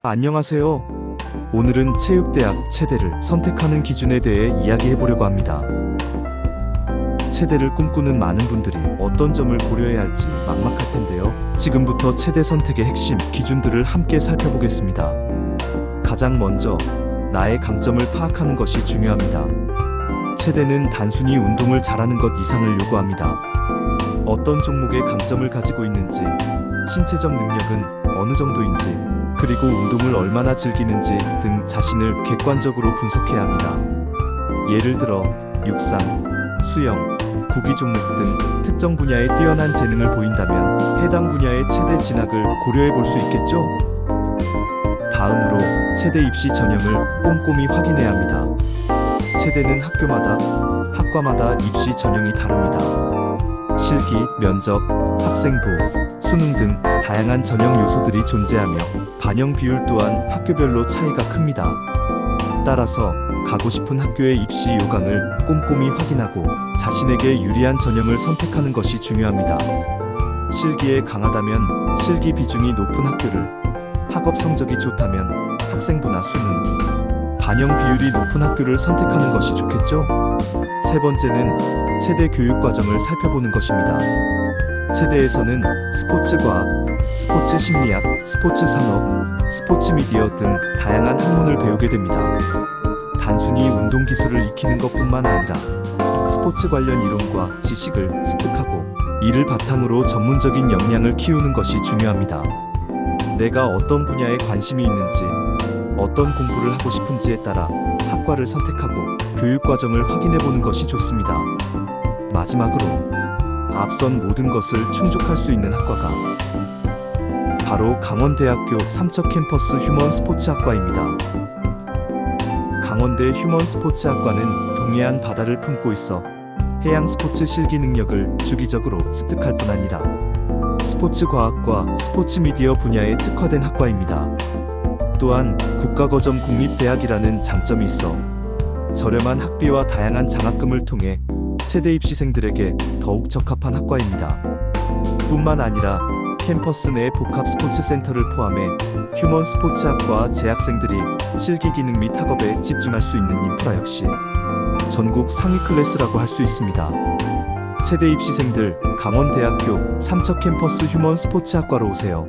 안녕하세요. 오늘은 체육대학 체대를 선택하는 기준에 대해 이야기해 보려고 합니다. 체대를 꿈꾸는 많은 분들이 어떤 점을 고려해야 할지 막막할 텐데요. 지금부터 체대 선택의 핵심 기준들을 함께 살펴보겠습니다. 가장 먼저 나의 강점을 파악하는 것이 중요합니다. 체대는 단순히 운동을 잘하는 것 이상을 요구합니다. 어떤 종목의 강점을 가지고 있는지, 신체적 능력은 어느 정도인지, 그리고 운동을 얼마나 즐기는지 등 자신을 객관적으로 분석해야 합니다. 예를 들어 육상, 수영, 구기 종목 등 특정 분야에 뛰어난 재능을 보인다면 해당 분야의 체대 진학을 고려해 볼 수 있겠죠? 다음으로 체대 입시 전형을 꼼꼼히 확인해야 합니다. 체대는 학교마다, 학과마다 입시 전형이 다릅니다. 실기, 면접, 학생부, 수능 등 다양한 전형 요소들이 존재하며 반영 비율 또한 학교별로 차이가 큽니다. 따라서 가고 싶은 학교의 입시 요강을 꼼꼼히 확인하고 자신에게 유리한 전형을 선택하는 것이 중요합니다. 실기에 강하다면 실기 비중이 높은 학교를, 학업 성적이 좋다면 학생부나 수능, 반영 비율이 높은 학교를 선택하는 것이 좋겠죠? 세 번째는 체대 교육 과정을 살펴보는 것입니다. 체대에서는 스포츠 과학, 스포츠 심리학, 스포츠 산업, 스포츠 미디어 등 다양한 학문을 배우게 됩니다. 단순히 운동 기술을 익히는 것뿐만 아니라 스포츠 관련 이론과 지식을 습득하고 이를 바탕으로 전문적인 역량을 키우는 것이 중요합니다. 내가 어떤 분야에 관심이 있는지, 어떤 공부를 하고 싶은지에 따라 학과를 선택하고 교육 과정을 확인해 보는 것이 좋습니다. 마지막으로 앞선 모든 것을 충족할 수 있는 학과가 바로 강원대학교 삼척 캠퍼스 휴먼 스포츠학과입니다. 강원대 휴먼 스포츠학과는 동해안 바다를 품고 있어 해양 스포츠 실기 능력을 주기적으로 습득할 뿐 아니라 스포츠 과학과 스포츠 미디어 분야에 특화된 학과입니다. 또한 국가거점 공립대학이라는 장점이 있어 저렴한 학비와 다양한 장학금을 통해 체대 입시생들에게 더욱 적합한 학과입니다. 뿐만 아니라 캠퍼스 내 복합 스포츠 센터를 포함해 휴먼 스포츠학과 재학생들이 실기 기능 및 학업에 집중할 수 있는 인프라 역시 전국 상위 클래스라고 할 수 있습니다. 체대 입시생들 강원대학교 삼척 캠퍼스 휴먼 스포츠학과로 오세요.